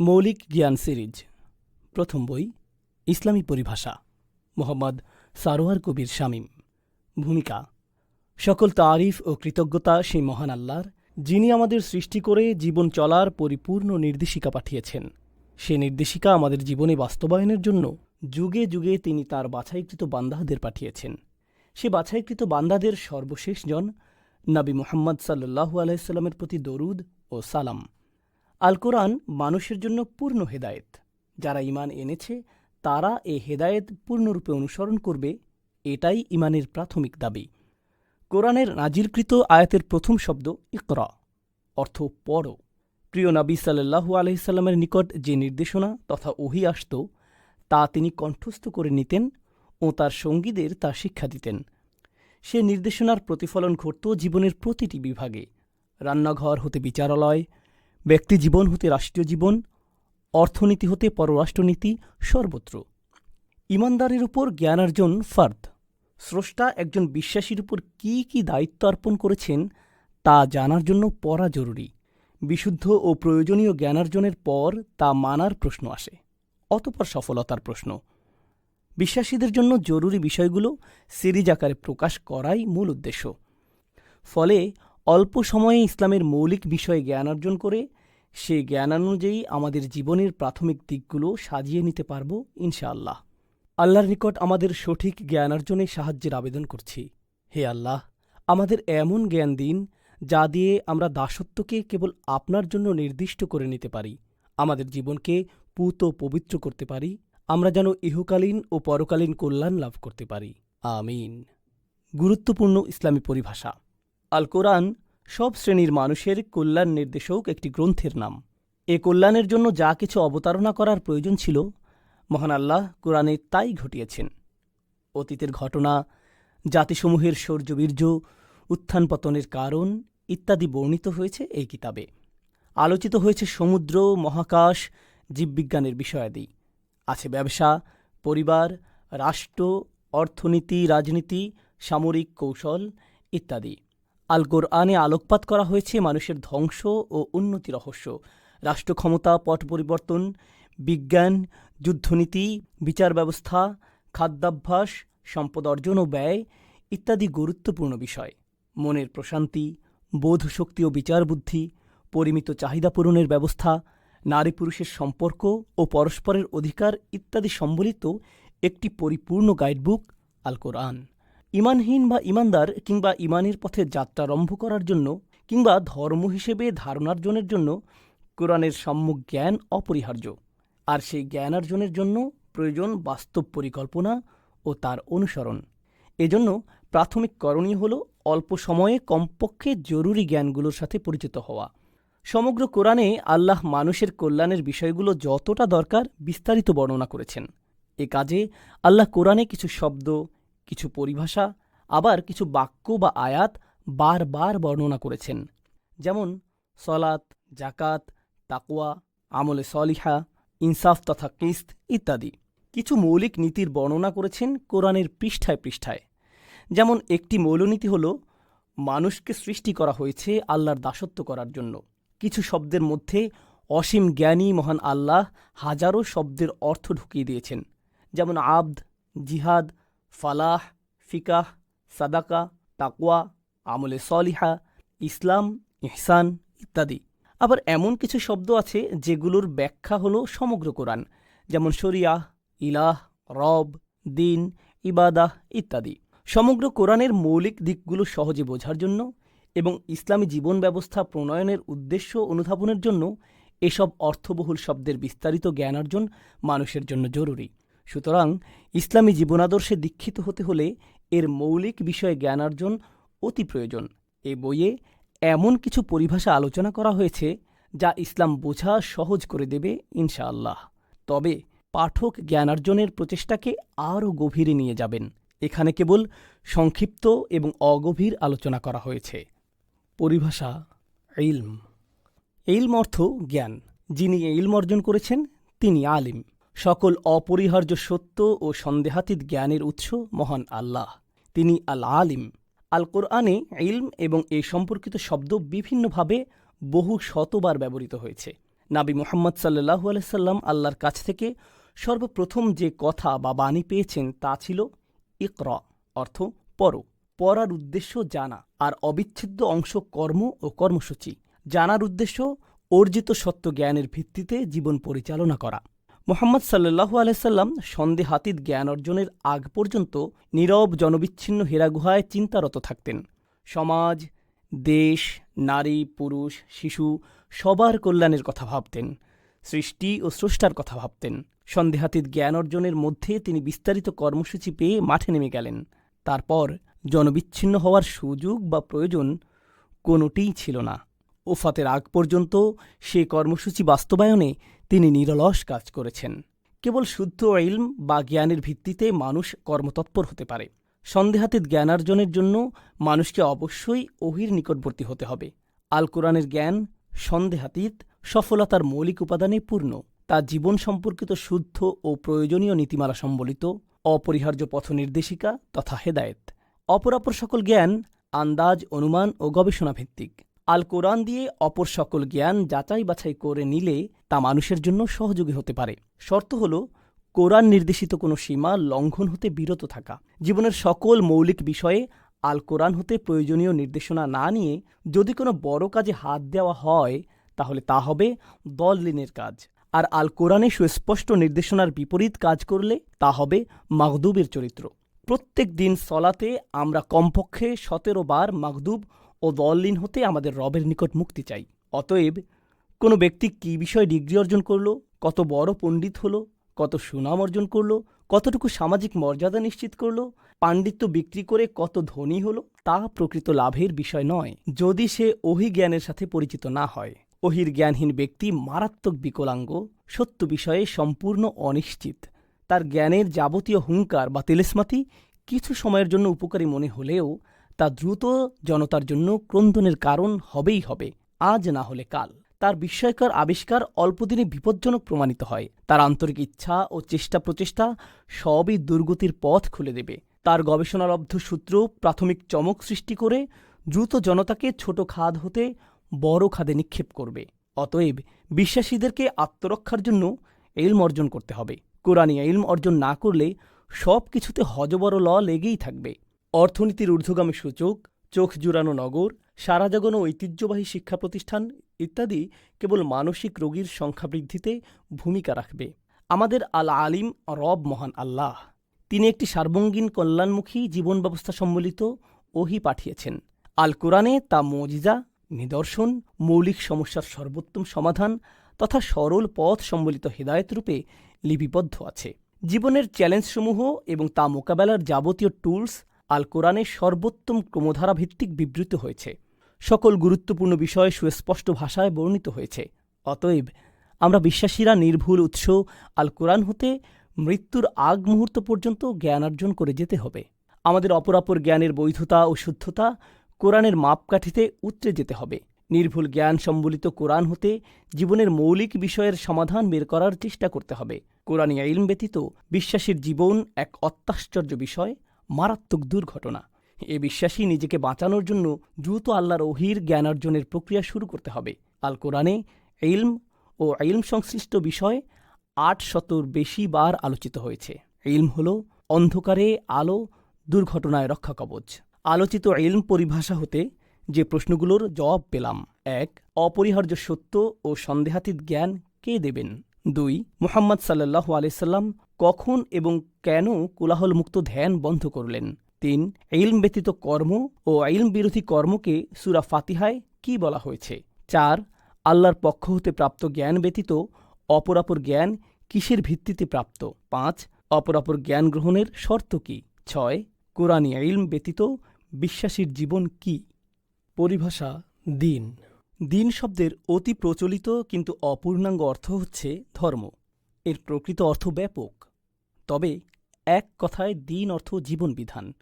মৌলিক জ্ঞান সিরিজ, প্রথম বই, ইসলামী পরিভাষা, মোহাম্মদ সারোয়ার কবির শামীম। ভূমিকা, সকল তারিফ ও কৃতজ্ঞতা সেই মহান আল্লাহর, যিনি আমাদের সৃষ্টি করে জীবন চলার পরিপূর্ণ নির্দেশিকা পাঠিয়েছেন। সে নির্দেশিকা আমাদের জীবনে বাস্তবায়নের জন্য যুগে যুগে তিনি তার বাছাইকৃত বান্দাদের পাঠিয়েছেন। সে বাছাইকৃত বান্দাদের সর্বশেষ জন নবী মুহাম্মদ সাল্লু আলাইস্লামের প্রতি দরুদ ও সালাম। আল কোরআন মানুষের জন্য পূর্ণ হেদায়েত। যারা ইমান এনেছে, তারা এ হেদায়েত পূর্ণরূপে অনুসরণ করবে, এটাই ইমানের প্রাথমিক দাবি। কোরআনের নাজিরকৃত আয়াতের প্রথম শব্দ ইকরা, অর্থ পড়। প্রিয় নবী সাল্লাহু আলহিসাল্লামের নিকট যে নির্দেশনা তথা ওহি আসত, তা তিনি কণ্ঠস্থ করে নিতেন ও তার সঙ্গীদের তা শিক্ষা দিতেন। সে নির্দেশনার প্রতিফলন ঘটত জীবনের প্রতিটি বিভাগে। রান্নাঘর হতে বিচারালয় ব্যক্তি জীবন হতে রাষ্ট্রীয় জীবন, অর্থনীতি হতে পররাষ্ট্রনীতি, সর্বত্র। ইমানদারের উপর জ্ঞানার্জন ফার্দ। স্রষ্টা একজন বিশ্বাসীর উপর কি কি দায়িত্ব অর্পণ করেছেন, তা জানার জন্য পড়া জরুরি। বিশুদ্ধ ও প্রয়োজনীয় জ্ঞানার্জনের পর তা মানার প্রশ্ন আসে। অতপর সফলতার প্রশ্ন। বিশ্বাসীদের জন্য জরুরি বিষয়গুলো সিরিজ আকারে প্রকাশ করাই মূল উদ্দেশ্য। ফলে অল্প সময়ে ইসলামের মৌলিক বিষয়ে জ্ঞান অর্জন করে, সে জ্ঞানানুযায়ী আমাদের জীবনের প্রাথমিক দিকগুলো সাজিয়ে নিতে পারব, ইনশাআল্লাহ। আল্লাহর নিকট আমাদের সঠিক জ্ঞানার্জনে সাহায্যের আবেদন করছি। হে আল্লাহ, আমাদের এমন জ্ঞান দিন, যা দিয়ে আমরা দাসত্বকে কেবল আপনার জন্য নির্দিষ্ট করে নিতে পারি, আমাদের জীবনকে পুত পবিত্র করতে পারি, আমরা যেন ইহকালীন ও পরকালীন কল্যাণ লাভ করতে পারি। আমিন। গুরুত্বপূর্ণ ইসলামী পরিভাষা। আল কোরআন সব শ্রেণির মানুষের কল্যাণ নির্দেশক একটি গ্রন্থের নাম। এ কল্যাণের জন্য যা কিছু অবতারণা করার প্রয়োজন ছিল, মহান আল্লাহ কোরআনে তাই ঘটিয়েছেন। অতীতের ঘটনা, জাতিসমূহের শৌর্যবীর্য উত্থান পতনের কারণ ইত্যাদি বর্ণিত হয়েছে এই কিতাবে। আলোচিত হয়েছে সমুদ্র, মহাকাশ, জীববিজ্ঞানের বিষয়াদি। আছে ব্যবসা, পরিবার, রাষ্ট্র, অর্থনীতি, রাজনীতি, সামরিক কৌশল ইত্যাদি। আল কোরআনে আলোকপাত করা হয়েছে মানুষের ধ্বংস ও উন্নতি রহস্য। রাষ্ট্র ক্ষমতা পট পরিবর্তন, বিজ্ঞান, যুদ্ধনীতি, বিচার ব্যবস্থা, খাদ্যাভ্যাস, সম্পদ অর্জন ও ব্যয় ইত্যাদি গুরুত্বপূর্ণ বিষয়। মনের প্রশান্তি বোধশক্তি ও বিচার বুদ্ধি, পরিমিত চাহিদা পূরণের ব্যবস্থা, নারী পুরুষের সম্পর্ক ও পরস্পরের অধিকার ইত্যাদি সম্বলিত একটি পরিপূর্ণ গাইডবুক আল কোরআন। ইমানহীন বা ইমানদার কিংবা ইমানের পথে যাত্রারম্ভ করার জন্য কিংবা ধর্ম হিসেবে ধারণার্জনের জন্য কোরআনের সম্যক জ্ঞান অপরিহার্য। আর সেই জ্ঞানার্জনের জন্য প্রয়োজন বাস্তব পরিকল্পনা ও তার অনুসরণ। এজন্য প্রাথমিক করণীয় হল অল্প সময়ে কমপক্ষে জরুরি জ্ঞানগুলোর সাথে পরিচিত হওয়া। সমগ্র কোরআনে আল্লাহ মানুষের কল্যাণের বিষয়গুলো যতটা দরকার বিস্তারিত বর্ণনা করেছেন। এ কাজে আল্লাহ কোরআনে কিছু শব্দ কিছু পরিভাষা, আবার কিছু বাক্য বা আয়াত বারবার বর্ণনা করেছেন। যেমন সলাত জাকাত তাকুয়া আমলে সলিহা, ইনসাফ তথা কিস্ত ইত্যাদি। কিছু মৌলিক নীতির বর্ণনা করেছেন কোরআনের পৃষ্ঠায় পৃষ্ঠায়। যেমন, একটি মৌলনীতি হল, মানুষকে সৃষ্টি করা হয়েছে আল্লাহর দাসত্ব করার জন্য। কিছু শব্দের মধ্যে অসীম জ্ঞানী মহান আল্লাহ হাজারো শব্দের অর্থ ঢুকিয়ে দিয়েছেন। যেমন, আবদ, জিহাদ ফালাহ, ফিকাহ, সাদাকা, তাকওয়া, আমলে সলিহা, ইসলাম, ইহসান ইত্যাদি। আবার এমন কিছু শব্দ আছে যেগুলোর ব্যাখ্যা হল সমগ্র কোরআন, যেমন শরিয়াহ ইলাহ, রব, দিন, ইবাদাহ ইত্যাদি। সমগ্র কোরআনের মৌলিক দিকগুলো সহজে বোঝার জন্য এবং ইসলামী জীবন ব্যবস্থা প্রণয়নের উদ্দেশ্য অনুধাবনের জন্য এসব অর্থবহুল শব্দের বিস্তারিত জ্ঞানার্জন মানুষের জন্য জরুরি। সুতরাং ইসলামী জীবনাদর্শে দীক্ষিত হতে হলে এর মৌলিক বিষয়ে জ্ঞানার্জন অতি প্রয়োজন। এ বইয়ে এমন কিছু পরিভাষা আলোচনা করা হয়েছে যা ইসলাম বোঝা সহজ করে দেবে, ইনশাআল্লাহ। তবে পাঠক জ্ঞানার্জনের প্রচেষ্টাকে আরও গভীরে নিয়ে যাবেন। এখানে কেবল সংক্ষিপ্ত এবং অগভীর আলোচনা করা হয়েছে। পরিভাষা, ইলম। ইলম অর্থ জ্ঞান। যিনি ইলম অর্জন করেছেন, তিনি আলিম। সকল অপরিহার্য সত্য ও সন্দেহাতীত জ্ঞানের উৎস মহান আল্লাহ। তিনি আল আলিম আল কোরআনে ইলম এবং এ সম্পর্কিত শব্দ বিভিন্নভাবে বহু শতবার ব্যবহৃত হয়েছে। নাবি মুহাম্মদ সাল্লাহু আলাইসাল্লাম আল্লাহর কাছ থেকে সর্বপ্রথম যে কথা বা বাণী পেয়েছেন তা ছিল ইকর, অর্থ পর পড়ার উদ্দেশ্য জানা আর অবিচ্ছেদ্য অংশ কর্ম ও কর্মসূচি। জানার উদ্দেশ্য অর্জিত সত্য জ্ঞানের ভিত্তিতে জীবন পরিচালনা করা। মোহাম্মদ সাল্লাহু আলাইসাল্লাম সন্দেহাতীত জ্ঞান অর্জনের আগ পর্যন্ত নীরব জনবিচ্ছিন্ন হেরাগুহায় চিন্তারত থাকতেন। সমাজ, দেশ, নারী, পুরুষ, শিশু সবার কল্যাণের কথা ভাবতেন, সৃষ্টি ও স্রষ্টার কথা ভাবতেন। সন্দেহাতীত জ্ঞান অর্জনের মধ্যে তিনি বিস্তারিত কর্মসূচি পেয়ে মাঠে নেমে গেলেন। তারপর জনবিচ্ছিন্ন হওয়ার সুযোগ বা প্রয়োজন কোনোটিই ছিল না। ওফাতের আগ পর্যন্ত সে কর্মসূচি বাস্তবায়নে তিনি নিরলস কাজ করেছেন। কেবল শুদ্ধ ইলম বা জ্ঞানের ভিত্তিতে মানুষ কর্মতৎপর হতে পারে। সন্দেহাতীত জ্ঞানার্জনের জন্য মানুষকে অবশ্যই ওহির নিকটবর্তী হতে হবে। আল কোরআনের জ্ঞান সন্দেহাতীত, সফলতার মৌলিক উপাদানে পূর্ণ। তা জীবন সম্পর্কিত শুদ্ধ ও প্রয়োজনীয় নীতিমালা সম্বলিত, অপরিহার্য পথ নির্দেশিকা তথা হেদায়েত। অপরাপর সকল জ্ঞান আন্দাজ, অনুমান ও গবেষণা ভিত্তিক আল কোরআন দিয়ে অপর সকল জ্ঞান যাচাই বাছাই করে নিলে তা মানুষের জন্য সহযোগী হতে পারে। শর্ত হল, কোরআন নির্দেশিত কোনো সীমা লঙ্ঘন হতে বিরত থাকা। জীবনের সকল মৌলিক বিষয়ে আল কোরআন হতে প্রয়োজনীয় নির্দেশনা না নিয়ে যদি কোনো বড় কাজে হাত দেওয়া হয়, তাহলে তা হবে দললিনের কাজ। আর আল কোরআনে সুস্পষ্ট নির্দেশনার বিপরীত কাজ করলে তা হবে মাগদুবের চরিত্র। প্রত্যেক দিন সলাতে আমরা কমপক্ষে সতেরো বার মাগদুব ও দললিন হতে আমাদের রবের নিকট মুক্তি চাই। অতএব, কোনো ব্যক্তি কী বিষয়ে ডিগ্রি অর্জন করল, কত বড় পণ্ডিত হল, কত সুনাম অর্জন করল, কতটুকু সামাজিক মর্যাদা নিশ্চিত করল, পাণ্ডিত্য বিক্রি করে কত ধনী হল, তা প্রকৃত লাভের বিষয় নয়। যদি সে ওহি জ্ঞানের সাথে পরিচিত না হয় ওহির জ্ঞানহীন ব্যক্তি মারাত্মক বিকলাঙ্গ, সত্য বিষয়ে সম্পূর্ণ অনিশ্চিত। তার জ্ঞানের যাবতীয় হুঙ্কার বা তেলেসমাতি কিছু সময়ের জন্য উপকারী মনে হলেও তা দ্রুত জনতার জন্য ক্রন্দনের কারণ হবেই হবে, আজ না হলে কাল। তার বিস্ময়কর আবিষ্কার অল্পদিনে বিপজ্জনক প্রমাণিত হয়। তার আন্তরিক ইচ্ছা ও চেষ্টা প্রচেষ্টা সবই দুর্গতির পথ খুলে দেবে। তার গবেষণালব্ধ সূত্র প্রাথমিক চমক সৃষ্টি করে দ্রুত জনতাকে ছোট খাদ হতে বড় খাদে নিক্ষেপ করবে। অতএব বিশ্বাসীদেরকে আত্মরক্ষার জন্য এলম অর্জন করতে হবে। কোরআনী এলম অর্জন না করলে সব কিছুতে ল লেগেই থাকবে। অর্থনীতির ঊর্ধ্বগামী সূচক, চোখ জুড়ানো নগর, সারা জাগানো ঐতিহ্যবাহী শিক্ষা প্রতিষ্ঠান ইত্যাদি কেবল মানসিক রোগীর সংখ্যা বৃদ্ধিতে ভূমিকা রাখবে। আমাদের আল আলিম রব মহান আল্লাহ, তিনি একটি সার্বঙ্গীন কল্যাণমুখী জীবন ব্যবস্থা সম্বলিত ওহি পাঠিয়েছেন। আল কোরআনে তা মজিজা, নিদর্শন, মৌলিক সমস্যার সর্বোত্তম সমাধান তথা সরল পথ সম্বলিত হেদায়ত রূপে লিপিবদ্ধ আছে। জীবনের চ্যালেঞ্জসমূহ এবং তা মোকাবেলার যাবতীয় টুলস আল কোরআনের সর্বোত্তম ক্রমধারা ভিত্তিক বিবৃত হয়েছে। সকল গুরুত্বপূর্ণ বিষয় সুস্পষ্ট ভাষায় বর্ণিত হয়েছে। অতএব, আমরা বিশ্বাসীরা নির্ভুল উৎস আল কোরআন হতে মৃত্যুর আগ মুহূর্ত পর্যন্ত জ্ঞানার্জন করে যেতে হবে। আমাদের অপরাপর জ্ঞানের বৈধতা ও শুদ্ধতা কোরআনের মাপকাঠিতে উতরে যেতে হবে। নির্ভুল জ্ঞান সম্বলিত কোরআন হতে জীবনের মৌলিক বিষয়ের সমাধান বের করার চেষ্টা করতে হবে। কোরআনী ইলম ব্যতীত বিশ্বাসীর জীবন এক অত্যাশ্চর্য বিষয়। মারাত্মক দুর্ঘটনা। এ বিশ্বাসী নিজেকে বাঁচানোর জন্য দ্রুত আল্লাহর ওহির জ্ঞানার্জনের প্রক্রিয়া শুরু করতে হবে। আল কোরআনে ইলম ও ইলম সংশ্লিষ্ট বিষয় আট শতর বেশি বার আলোচিত হয়েছে। ইলম হল অন্ধকারে আলো, দুর্ঘটনায় রক্ষা কবচ। আলোচিত ইলম পরিভাষা হতে যে প্রশ্নগুলোর জবাব পেলাম। এক, অপরিহার্য সত্য ও সন্দেহাতীত জ্ঞান কে দেবেন? দুই, মুহাম্মদ সাল্লাহ আলাইসাল্লাম কখন এবং কেন কোলাহলমুক্ত ধ্যান বন্ধ করলেন? তিন, ইলম ব্যতীত কর্ম ও ইলম বিরোধী কর্মকে সুরা ফাতিহায় কি বলা হয়েছে? চার, আল্লাহর পক্ষ হতে প্রাপ্ত জ্ঞান ব্যতীত অপরাপর জ্ঞান কিসের ভিত্তিতে প্রাপ্ত? পাঁচ, অপরাপর জ্ঞান গ্রহণের শর্ত কি? ছয়, কোরআনী ইলম ব্যতীত বিশ্বাসীর জীবন কি? পরিভাষা, দিন। দিন শব্দের অতি প্রচলিত কিন্তু অপূর্ণাঙ্গ অর্থ হচ্ছে ধর্ম। এর প্রকৃত অর্থ ব্যাপক। তবে এক কথায় দিন অর্থ জীবন বিধান।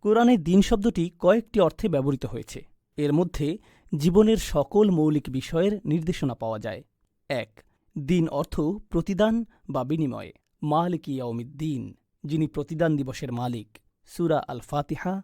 কোরআনে দিন শব্দটি কয়েকটি অর্থে ব্যবহৃত হয়েছে। এর মধ্যে জীবনের সকল মৌলিক বিষয়ের নির্দেশনা পাওয়া যায়। এক, দিন অর্থ প্রতিদান বা বিনিময়। মালিক ইয়াউমিদ্দিন, যিনি প্রতিদান দিবসের মালিক। সুরা আল ফাতিহা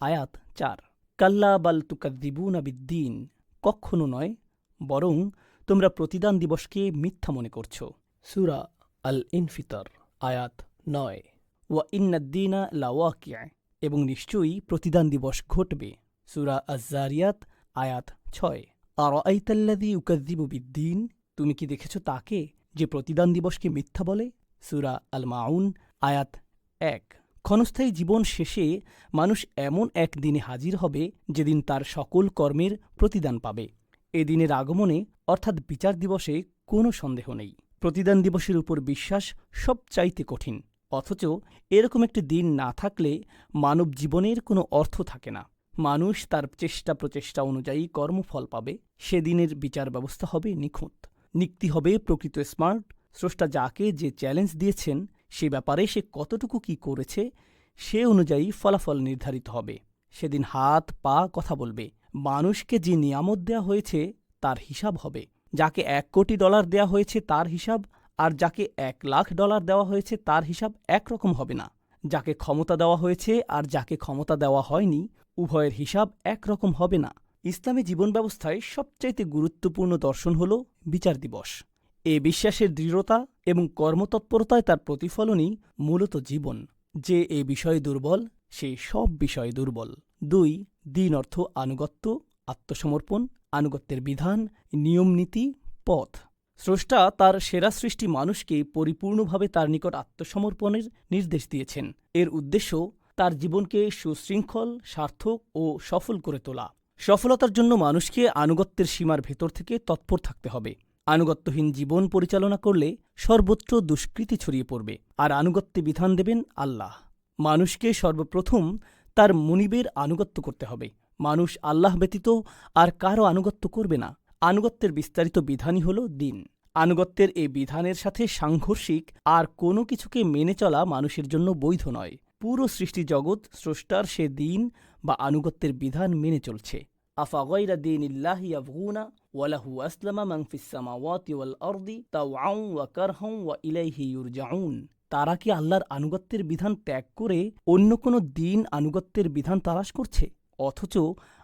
আয়াত চার। কাল্লা বাল তুকাদ্দিবুনা বিদ্দিন কখনো নয়, বরং তোমরা প্রতিদান দিবসকে মিথ্যা মনে করছ। সুরা আল ইনফিতর আয়াত নয়। ওয়া ইন্নাদ্দিনা লাওয়াকিয়া এবং নিশ্চয়ই প্রতিদান দিবস ঘটবে। সুরা আজারিয়াত আয়াত ছয়। আর আইতাল্লাদি উকাদ্দিবু বিদ্দিন, তুমি কি দেখেছ তাকে যে প্রতিদান দিবসকে মিথ্যা বলে? সুরা আল মাউন আয়াত এক। ক্ষণস্থায়ী জীবন শেষে মানুষ এমন এক দিনে হাজির হবে যেদিন তার সকল কর্মের প্রতিদান পাবে। এ দিনের আগমনে, অর্থাৎ বিচার দিবসে, কোনো সন্দেহ নেই। প্রতিদান দিবসের উপর বিশ্বাস সবচাইতে কঠিন। অথচ এরকম একটি দিন না থাকলে মানব জীবনের কোনো অর্থ থাকে না। মানুষ তার চেষ্টা প্রচেষ্টা অনুযায়ী কর্মফল পাবে। সেদিনের বিচার ব্যবস্থা হবে নিখুঁত। নিক্তি হবে প্রকৃত স্মার্ট। স্রষ্টা যাকে যে চ্যালেঞ্জ দিয়েছেন সে ব্যাপারে সে কতটুকু কি করেছে, সে অনুযায়ী ফলাফল নির্ধারিত হবে। সেদিন হাত, পা কথা বলবে। মানুষকে যে নিয়ামত দেয়া হয়েছে, তার হিসাব হবে। যাকে এক কোটি ডলার দেয়া হয়েছে, তার হিসাব, আর যাকে এক লাখ ডলার দেওয়া হয়েছে, তার হিসাব একরকম হবে না। যাকে ক্ষমতা দেওয়া হয়েছে, আর যাকে ক্ষমতা দেওয়া হয়নি, উভয়ের হিসাব একরকম হবে না। ইসলামী জীবন ব্যবস্থায় সবচাইতে গুরুত্বপূর্ণ দর্শন হল বিচার দিবস। এ বিশ্বাসের দৃঢ়তা এবং কর্মতৎপরতায় তার প্রতিফলনই মূলত জীবন। যে এ বিষয়ে দুর্বল, সে সব বিষয়ে দুর্বল। দুই, দিন অর্থ আনুগত্য, আত্মসমর্পণ, আনুগত্যের বিধান নিয়মনীতি পথ। স্রষ্টা তার সেরা সৃষ্টি মানুষকে পরিপূর্ণভাবে তার নিকট আত্মসমর্পণের নির্দেশ দিয়েছেন। এর উদ্দেশ্য তার জীবনকে সুশৃঙ্খল, সার্থক ও সফল করে তোলা। সফলতার জন্য মানুষকে আনুগত্যের সীমার ভেতর থেকে তৎপর থাকতে হবে। আনুগত্যহীন জীবন পরিচালনা করলে সর্বত্র দুষ্কৃতি ছড়িয়ে পড়বে, আর আনুগত্যে বিধান দেবেন আল্লাহ। মানুষকে সর্বপ্রথম তার মুনিবের আনুগত্য করতে হবে। মানুষ আল্লাহ ব্যতীত আর কারও আনুগত্য করবে না। আনুগত্যের বিস্তারিত বিধানই হল দিন। আনুগত্যের এই বিধানের সাথে সাংঘর্ষিক আর কোনো কিছুকে মেনে চলা মানুষের জন্য বৈধ নয়। পুরো সৃষ্টি জগৎ স্রষ্টার সে দিন বা আনুগত্যের বিধান মেনে চলছে। আফা গৈরা দিন ইল্লাহ ইয়াবগুনা ওয়ালাহু আসলামা মান ফিস সামাওয়াতি ওয়াল আরদি তাওআন ওয়া কারহান ওয়া তারা কি আল্লাহর আনুগত্যের বিধান ত্যাগ করে অন্য কোনো দিন আনুগত্যের বিধান তালাশ করছে? অথচ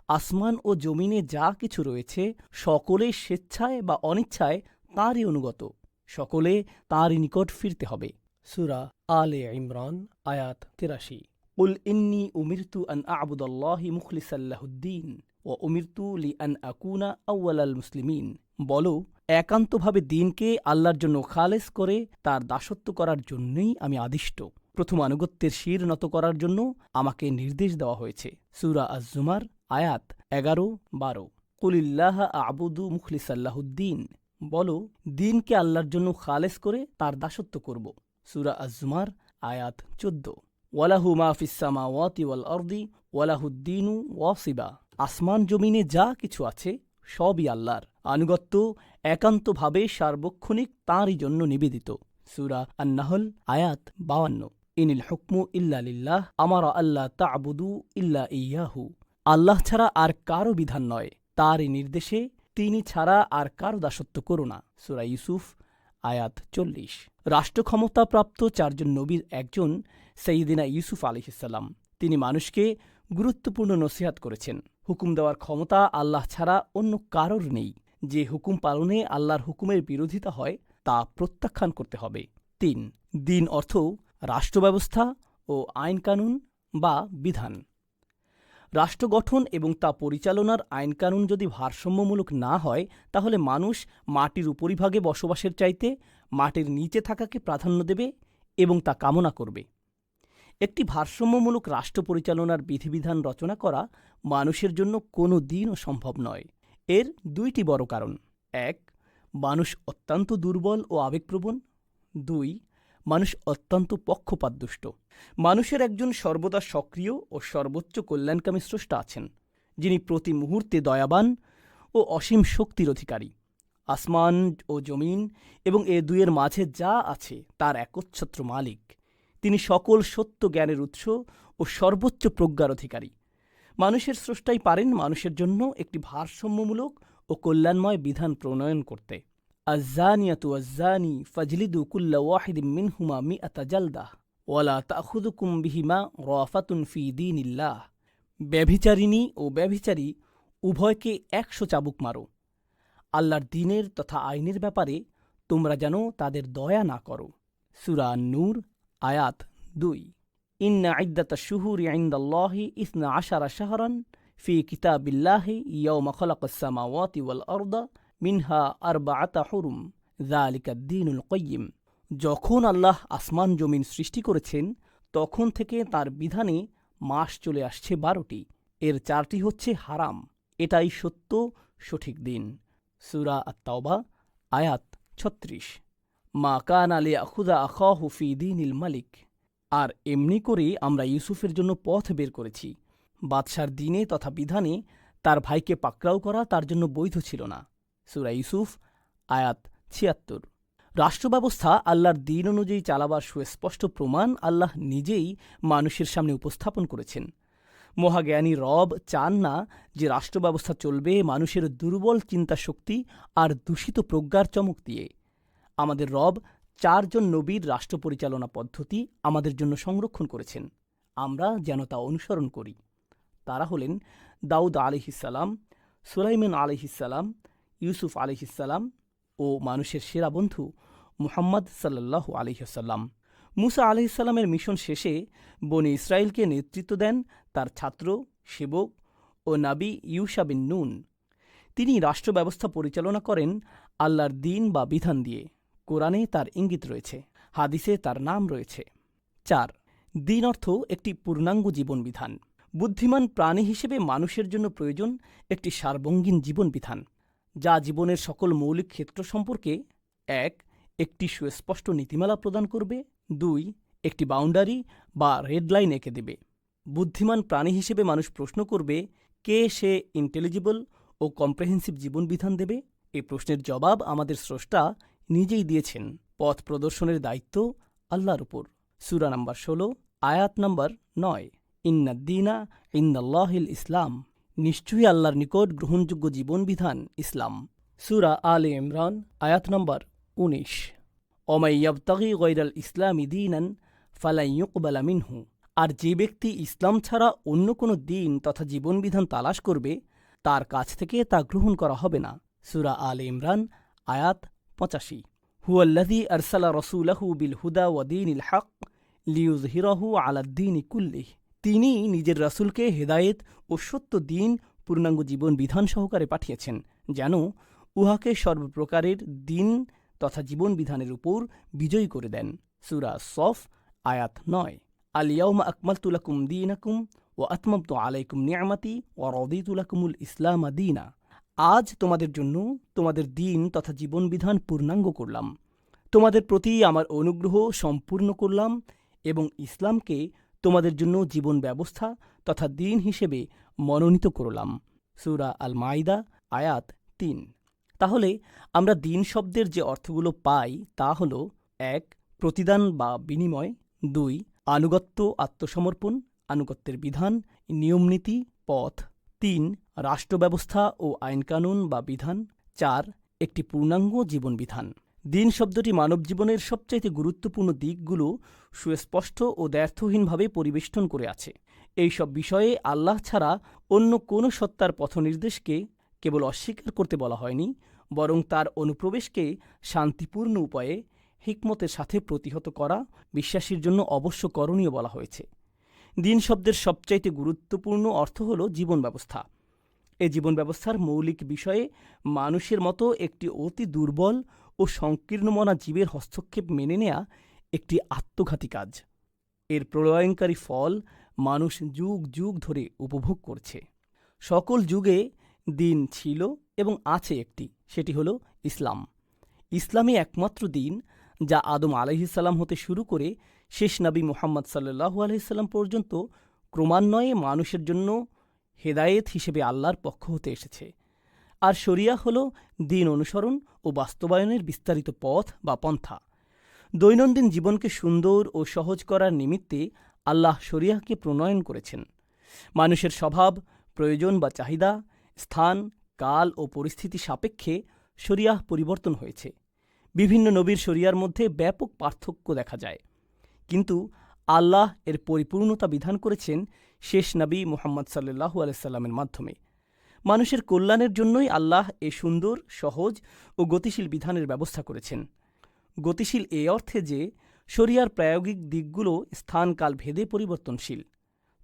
আসমান ও জমিনে যা কিছু রয়েছে সকলে স্বেচ্ছায় বা অনিচ্ছায় তাঁরই অনুগত। সকলে তাঁরই নিকট ফিরতে হবে। সুরা আলে ইমরান, আয়াত তিরাশি। উল ইন্নি উমিরতু আন আবুদল্লাহি মুখলিসাল্লাহুদ্দিন ও উমিরতু লি আন আকুনা আউ্য়ালাল মুসলিমিন। বলো, একান্তভাবে দিনকে আল্লাহর জন্য খালেস করে তার দাসত্ব করার জন্যই আমি আদিষ্ট। প্রথম আনুগত্যের শির নত করার জন্য আমাকে নির্দেশ দেওয়া হয়েছে। সুরা আজ জুমার আয়াত এগারো, বারো। কুলিল্লাহ আবুদু মুখলিসাল্লাহুদ্দিন। বলো, দিনকে আল্লাহর জন্য খালেস করে তার দাসত্ব করব। সুরা আজমার আয়াত চোদ্দ। ওয়ালাহু মাহফিসামা ওয়াতি ওয়াল অর্দি ওয়ালাহুদ্দিনু ওয়াসিবা। আসমান জমিনে যা কিছু আছে, সবই আল্লাহর। আনুগত্য একান্তভাবে সার্বক্ষণিক তাঁরই জন্য নিবেদিত। সুরা আন্নাহল, আয়াত বাওয়ান্ন ইনিল হুকমু ইল্লা লিল্লাহ, আমার আল্লাহ তাবুদু ইল্লা ইয়াহু। আল্লাহ ছাড়া আর কারও বিধান নয়। তারই নির্দেশে তিনি ছাড়া আর কারও দাসত্ব করো না। সুরা ইউসুফ, আয়াত চল্লিশ। রাষ্ট্রক্ষমতাপ্রাপ্ত চারজন নবীর একজন সঈদিনা ইউসুফ আলিহিসাল্লাম তিনি মানুষকে গুরুত্বপূর্ণ নসিহাত করেছেন। হুকুম দেওয়ার ক্ষমতা আল্লাহ ছাড়া অন্য কারোর নেই। যে হুকুম পালনে আল্লাহর হুকুমের বিরোধিতা হয়, তা প্রত্যাখ্যান করতে হবে। তিন, দিন অর্থ রাষ্ট্রব্যবস্থা ও আইনকানুন বা বিধান। রাষ্ট্র গঠন এবং তা পরিচালনার আইনকানুন যদি ভারসাম্যমূলক না হয়, তাহলে মানুষ মাটির উপরিভাগে বসবাসের চাইতে মাটির নিচে থাকাকে প্রাধান্য দেবে এবং তা কামনা করবে। একটি ভারসাম্যমূলক রাষ্ট্র পরিচালনার বিধিবিধান রচনা করা মানুষের জন্য কোনো দিনও সম্ভব নয়। এর দুইটি বড় কারণ। এক, মানুষ অত্যন্ত দুর্বল ও আবেগপ্রবণ। দুই, মানুষ অত্যন্ত পক্ষপাতদুষ্ট। মানুষের একজন সর্বদা সক্রিয় ও সর্বোচ্চ কল্যাণকামী স্রষ্টা আছেন, যিনি প্রতি মুহূর্তে দয়াবান ও অসীম শক্তির অধিকারী। আসমান ও জমিন এবং এ দুয়ের মাঝে যা আছে তার একচ্ছত্র মালিক। তিনি সকল সত্য জ্ঞানের উৎস ও সর্বোচ্চ প্রজ্ঞার অধিকারী। মানুষের স্রষ্টাই পারেন মানুষের জন্য একটি ভারসাম্যমূলক ও কল্যাণময় বিধান প্রণয়ন করতে। আজ্জানিয়াতু আজ্জানি ফাজলিদু কুল্লা ওয়াহিদিম মিনহুমা মিআতা জালদাহ ওয়ালা তাখুদুকুম বিহিমা রাফাতুন ফি দীনিল্লাহ। ব্যভিচারিণী ও ব্যভিচারী, উভয়কে একশো চাবুক মারো। আল্লাহর দিনের তথা আইনের ব্যাপারে তোমরা যেন তাদের দয়া না করো। সুরা নূর আয়াত দুই। ইন্না ইদ্দাতা শুহুরি ইন্দাল্লাহি ইসনা আশারা শাহরান ফি কিতাবিল্লাহি ইয়াউমা খালাকাস সামাওয়াতি ওয়াল অর্দা মিনহা আরবাআতা হুরুম। যালিকা দ্বীনুল কাইয়্যিম যখন আল্লাহ আসমান জমিন সৃষ্টি করেছেন, তখন থেকে তার বিধানে মাস চলে আসছে বারোটি। এর চারটি হচ্ছে হারাম। এটাই সত্য, সঠিক দিন। সুরা আত্মাওবা আয়াত ছত্রিশ। মা কান আলে আখুদা আখাহু ফি দিনিল মালিক। আর এমনি করে আমরা ইউসুফের জন্য পথ বের করেছি। বাদশার দিনে তথা বিধানে তার ভাইকে পাকড়াও করা তার জন্য বৈধ ছিল না। সুরা ইউসুফ, আয়াত ছিয়াত্তর। রাষ্ট্রব্যবস্থা আল্লাহর দিন অনুযায়ী চালাবার সুস্পষ্ট প্রমাণ আল্লাহ নিজেই মানুষের সামনে উপস্থাপন করেছেন। মহাজ্ঞানী রব চান না যে রাষ্ট্রব্যবস্থা চলবে মানুষের দুর্বল চিন্তা শক্তি আর দূষিত প্রজ্ঞার চমক দিয়ে। আমাদের রব চারজন নবীর রাষ্ট্র পরিচালনা পদ্ধতি আমাদের জন্য সংরক্ষণ করেছেন। আমরা যেন তা অনুসরণ করি। তারা হলেন দাউদ আলিহিসাল্লাম সুলাইমান আলিহিসাল্লাম ইউসুফ আলিহিসাল্লাম ও মানুষের সেরা বন্ধু মুহাম্মদ সাল্লাল্লাহু আলিহাসাল্লাম মুসা আলহিসাল্লামের মিশন শেষে বনি ইসরায়েলকে নেতৃত্ব দেন তার ছাত্র, সেবক ও নাবি ইউসা বিন নুন। তিনি রাষ্ট্র ব্যবস্থা পরিচালনা করেন আল্লাহর দিন বা বিধান দিয়ে। কোরআনে তার ইঙ্গিত রয়েছে, হাদিসে তার নাম রয়েছে। চার, দিন অর্থ একটি পূর্ণাঙ্গ জীবনবিধান। বুদ্ধিমান প্রাণী হিসেবে মানুষের জন্য প্রয়োজন একটি সার্বঙ্গীন জীবনবিধান, যা জীবনের সকল মৌলিক ক্ষেত্র সম্পর্কে, এক, একটি সুস্পষ্ট নীতিমালা প্রদান করবে, দুই, একটি বাউন্ডারি বা রেড লাইন এঁকে দেবে। বুদ্ধিমান প্রাণী হিসেবে মানুষ প্রশ্ন করবে, কে সে ইন্টেলিজিবল ও কম্প্রেহেন্সিভ জীবনবিধান দেবে? এই প্রশ্নের জবাব আমাদের স্রষ্টা নিজেই দিয়েছেন পথ প্রদর্শনের দায়িত্ব আল্লাহর উপর। সুরা নম্বর ষোলো, আয়াত নম্বর নয় ইন্নাদ্দিনা ইন্দাল্লাহিল ইসলাম, নিশ্চয়ই আল্লাহর নিকট গ্রহণযোগ্য জীবনবিধান ইসলাম। সুরা আলে ইমরান, আয়াত নম্বর উনিশ। অমাইয়াবতাগি গৈরাল ইসলামী দিনান ফালাইয়ুকবালা মিনহু, আর যে ব্যক্তি ইসলাম ছাড়া অন্য কোনো দিন তথা জীবনবিধান তালাশ করবে, তার কাছ থেকে তা গ্রহণ করা হবে না। সুরা আল ইমরান, আয়াত পঁচাশি। হুয়াল্লাদি আরসালা রসুলাহু বিল হুদা ওয়াদিন ইল হক লিউজহিরাহু আলাদ্দিন কুল্লিহ। তিনি নিজের রাসূলকে হেদায়েত ও সত্য দিন, পূর্ণাঙ্গ জীবন বিধান সহকারে পাঠিয়েছেন, যেন উহাকে সর্বপ্রকারের দিন তথা জীবন বিধানের উপর বিজয়ী করে দেন। সুরা সফ, আয়াত নয়। আলিয়াউমা আকমাল তুলাকুম দিনাকুম ও আতমামত আলাইকুম নিয়ামাতি ও রদিতুলাকুমুল ইসলাম দিনা। আজ তোমাদের জন্য তোমাদের দিন তথা জীবন বিধান পূর্ণাঙ্গ করলাম। তোমাদের প্রতি আমার অনুগ্রহ সম্পূর্ণ করলাম এবং ইসলামকে তোমাদের জন্য জীবন ব্যবস্থা তথা দিন হিসেবে মনোনীত করলাম। সুরা আল মাইদা আয়াত তিন। তাহলে আমরা দিন শব্দের যে অর্থগুলো পাই তা হল এক, প্রতিদান বা বিনিময়, দুই, আনুগত্য, আত্মসমর্পণ, আনুগত্যের বিধান, নিয়মনীতি, পথ, তিন রাষ্ট্রব্যবস্থা ও আইনকানুন বা বিধান। চার, একটি পূর্ণাঙ্গ জীবনবিধান। দিন শব্দটি মানব জীবনের সবচাইতে গুরুত্বপূর্ণ দিকগুলো সুস্পষ্ট ও দ্ব্যর্থহীনভাবে পরিবেষ্টন করে আছে। এই সব বিষয়ে আল্লাহ ছাড়া অন্য কোনো সত্তার পথনির্দেশকে কেবল অস্বীকার করতে বলা হয়নি, বরং তার অনুপ্রবেশকে শান্তিপূর্ণ উপায়ে, হিকমতের সাথে প্রতিহত করা, বিশ্বাসীর জন্য অবশ্য করণীয় বলা হয়েছে। দিন শব্দের সবচাইতে গুরুত্বপূর্ণ অর্থ হল জীবন ব্যবস্থা। এ জীবন ব্যবস্থার মৌলিক বিষয়ে মানুষের মতো একটি অতি দুর্বল ও সংকীর্ণমনা জীবের হস্তক্ষেপ মেনে নেয়া একটি আত্মঘাতী কাজ। এর প্রলয়ঙ্কারী ফল মানুষ যুগ যুগ ধরে উপভোগ করছে। সকল যুগে দিন ছিল এবং আছে একটি, সেটি হল ইসলাম। ইসলামই একমাত্র দিন যা আদম আলহিসাল্লাম হতে শুরু করে শেষ নবী মোহাম্মদ সাল্লাহু আলহিসাল্লাম পর্যন্ত ক্রমান্বয়ে মানুষের জন্য হেদায়েত হিসেবে আল্লাহর পক্ষ হতে এসেছে। আর শরিয়া হল দিন অনুসরণ ও বাস্তবায়নের বিস্তারিত পথ বা পন্থা। দৈনন্দিন জীবনকে সুন্দর ও সহজ করার নিমিত্তে আল্লাহ শরিয়াহকে প্রণয়ন করেছেন। মানুষের স্বভাব, প্রয়োজন বা চাহিদা, স্থান, কাল ও পরিস্থিতি সাপেক্ষে শরিয়াহ পরিবর্তন হয়েছে। বিভিন্ন নবীর শরিয়ার মধ্যে ব্যাপক পার্থক্য দেখা যায়। কিন্তু আল্লাহ এর পরিপূর্ণতা বিধান করেছেন শেষ নবী মোহাম্মদ সাল্লু আলাইসাল্লামের মাধ্যমে। মানুষের কল্যাণের জন্যই আল্লাহ এ সুন্দর, সহজ ও গতিশীল বিধানের ব্যবস্থা করেছেন। গতিশীল এ অর্থে যে, শরিয়ার প্রায়োগিক দিকগুলো স্থানকাল ভেদে পরিবর্তনশীল।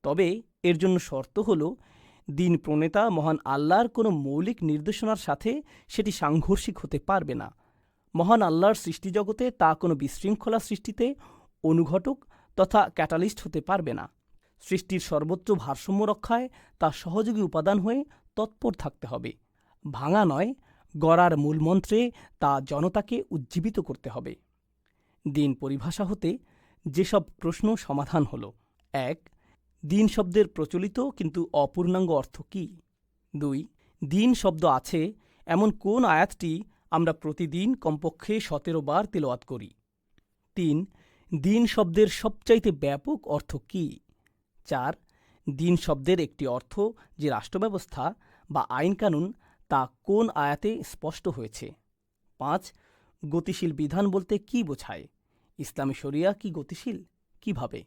তবে এর জন্য শর্ত হল, দিন প্রণেতা মহান আল্লাহর কোনো মৌলিক নির্দেশনার সাথে সেটি সাংঘর্ষিক হতে পারবে না। মহান আল্লাহর সৃষ্টিজগতে তা কোনো বিশৃঙ্খলা সৃষ্টিতে, অনুঘটক তথা ক্যাটালিস্ট হতে পারবে না। সৃষ্টির সর্বোচ্চ ভারসাম্য রক্ষায় তা সহযোগী উপাদান হয়ে তৎপর থাকতে হবে। ভাঙা নয়, গড়ার মূলমন্ত্রে তা জনতাকে উজ্জীবিত করতে হবে। দিন পরিভাষা হতে যেসব প্রশ্ন সমাধান হল। এক, দিন শব্দের প্রচলিত কিন্তু অপূর্ণাঙ্গ অর্থ কী? দুই, দিন শব্দ আছে, এমন কোন আয়াতটি আমরা প্রতিদিন কমপক্ষে সতেরো বার তেলোয়াত করি। তিন দিন শব্দের সবচাইতে ব্যাপক অর্থ কি? চার, দিন শব্দের একটি অর্থ যে রাষ্ট্রব্যবস্থা বা আইনকানুন তা কোন আয়াতে স্পষ্ট হয়েছে? পাঁচ, গতিশীল বিধান বলতে কি বোঝায়? ইসলামী শরিয়া কি গতিশীল? কীভাবে?